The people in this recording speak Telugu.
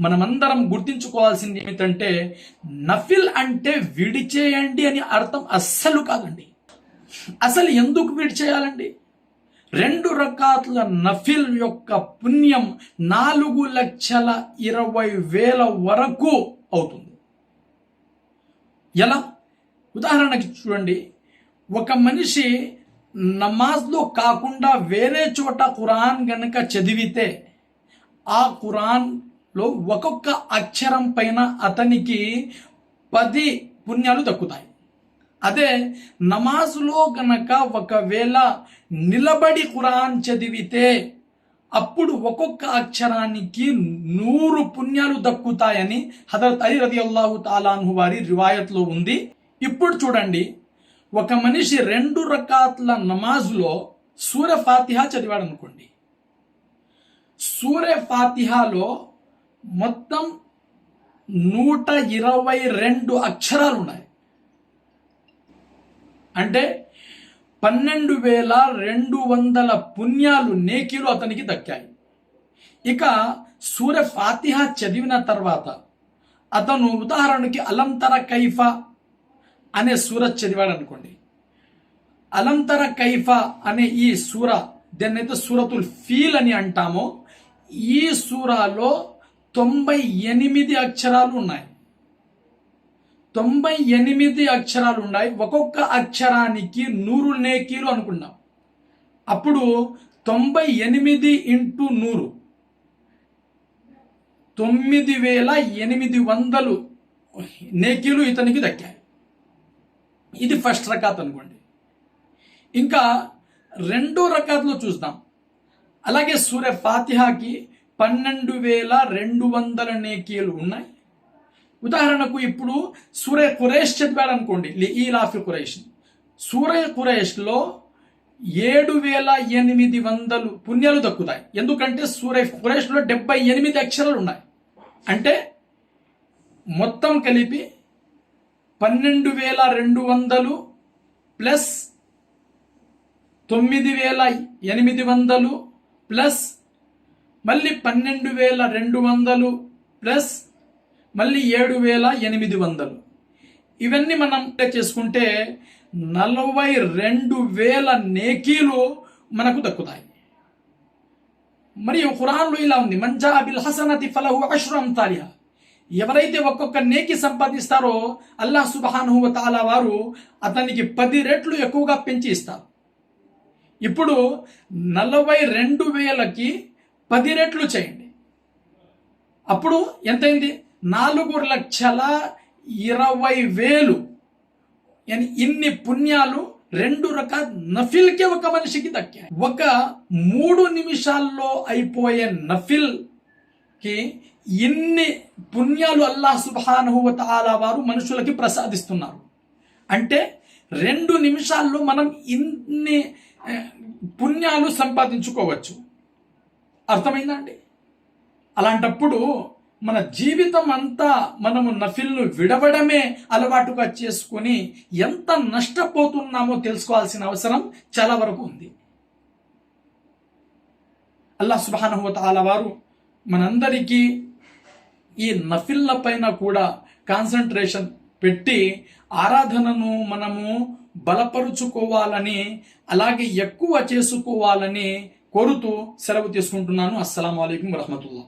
మనమందరం గుర్తించుకోవాల్సింది ఏమిటంటే నఫిల్ అంటే విడిచేయండి అని అర్థం అస్సలు కాదండి. అసలు ఎందుకు విడిచేయాలండి? రెండు రకాల నఫిల్ యొక్క పుణ్యం నాలుగు లక్షల ఇరవై వేల వరకు అవుతుంది. ఎలా? ఉదాహరణకి చూడండి. ఒక మనిషి నమాజ్లో కాకుండా వేరే చోట ఖురాన్ గనక చదివితే ఆ లో ఒక్కొక్క అక్షరం పైన అతనికి పది పుణ్యాలు దక్కుతాయి. అదే నమాజులో గనక ఒకవేళ నిలబడి ఖురాన్ చదివితే అప్పుడు ఒక్కొక్క అక్షరానికి నూరు పుణ్యాలు దక్కుతాయని హజరత్ అలీ రది అల్లాహు తాలాన్హు వారి రివాయత్లో ఉంది. ఇప్పుడు చూడండి ఒక మనిషి రెండు రకాల నమాజులో సూర్య ఫాతిహా చదివాడు అనుకోండి సూర్య ఫాతిహాలో మొత్తం నూట ఇరవై రెండు అక్షరాలు ఉన్నాయి అంటే పన్నెండు వేల రెండు వందల పుణ్యాలు నేకిలు అతనికి దక్కాయి. ఇక సూర్య ఫాతిహ చదివిన తర్వాత అతను ఉదాహరణకి అలంతర కైఫా అనే సూర చదివాడు అనుకోండి. అలంతర కైఫా అనే ఈ సూర దాన్నైతే సూరతుల్ ఫీల్ అని అంటామో ఈ సూరాలో తొంభై ఎనిమిది అక్షరాలు ఉన్నాయి. తొంభై ఎనిమిది అక్షరాలు ఉన్నాయి. ఒక్కొక్క అక్షరానికి నూరు నేకీలు అనుకున్నాం అప్పుడు తొంభై ఎనిమిది ఇంటూ నూరు. తొమ్మిది వేల ఎనిమిది వందలు నేకీలు ఇతనికి దక్కాయి. ఇది ఫస్ట్ రకాత్ అనుకోండి. ఇంకా రెండో రకాత్లో చూద్దాం. అలాగే సూర్య ఫాతిహాకి పన్నెండు వేల రెండు వందల నేకీలు ఉన్నాయి. ఉదాహరణకు ఇప్పుడు సూర్య కురేష్ చెప్పాడు అనుకోండి ఈ లాఫి కురేష్. సూర్య కురేష్లో ఏడు వేల ఎనిమిది వందలు పుణ్యాలు దక్కుతాయి. ఎందుకంటే సూర్య కురేష్లో డెబ్బై ఎనిమిది అక్షరాలు ఉన్నాయి. అంటే మొత్తం కలిపి పన్నెండు వేల రెండు వందలు ప్లస్ తొమ్మిది వేల ఎనిమిది వందలు ప్లస్ మళ్ళీ పన్నెండు వేల రెండు వందలు ప్లస్ మళ్ళీ ఏడు వేల ఎనిమిది వందలు. ఇవన్నీ మనం చేసుకుంటే నలభై రెండు వేల నేకీలు మనకు దక్కుతాయి. మరియు ఖురాన్లో ఇలా ఉంది. మంజా బిల్ హసనతి ఫలహు అశ్రం అంతాలియా ఎవరైతే ఒక్కొక్క నేకి సంపాదిస్తారో అల్లాహ్ సుబహాను తాలా వారు అతనికి పది రెట్లు ఎక్కువగా పెంచి ఇస్తారు. ఇప్పుడు నలభై రెండు వేలకి పది రెట్లు చేయండి. అప్పుడు ఎంతైంది? నాలుగు లక్షల ఇరవై వేలు. ఇన్ని పుణ్యాలు రెండు రకాల నఫిల్కే ఒక మనిషికి దక్కాయి. ఒక మూడు నిమిషాల్లో అయిపోయే నఫిల్కి ఇన్ని పుణ్యాలు అల్లాహ్ సుబానుహు తాలా వారు మనుషులకి ప్రసాదిస్తున్నారు. అంటే రెండు నిమిషాల్లో మనం ఇన్ని పుణ్యాలు సంపాదించుకోవచ్చు. అర్థమైందా అండి అలాంటప్పుడు మన జీవితం అంతా మనము నఫిల్ను విడవడమే అలవాటుగా చేసుకొని ఎంత నష్టపోతున్నామో తెలుసుకోవాల్సిన అవసరం చాలా వరకు ఉంది. అల్లా సుబానుహతాల వారు మనందరికీ ఈ నఫిల్ల పైన కూడా కాన్సన్ట్రేషన్ పెట్టి ఆరాధనను మనము బలపరుచుకోవాలని అలాగే ఎక్కువ చేసుకోవాలని కోరుతూ సెలవు తీసుకుంటున్నాను. అస్సలం అయికం వరహమతుల్లా.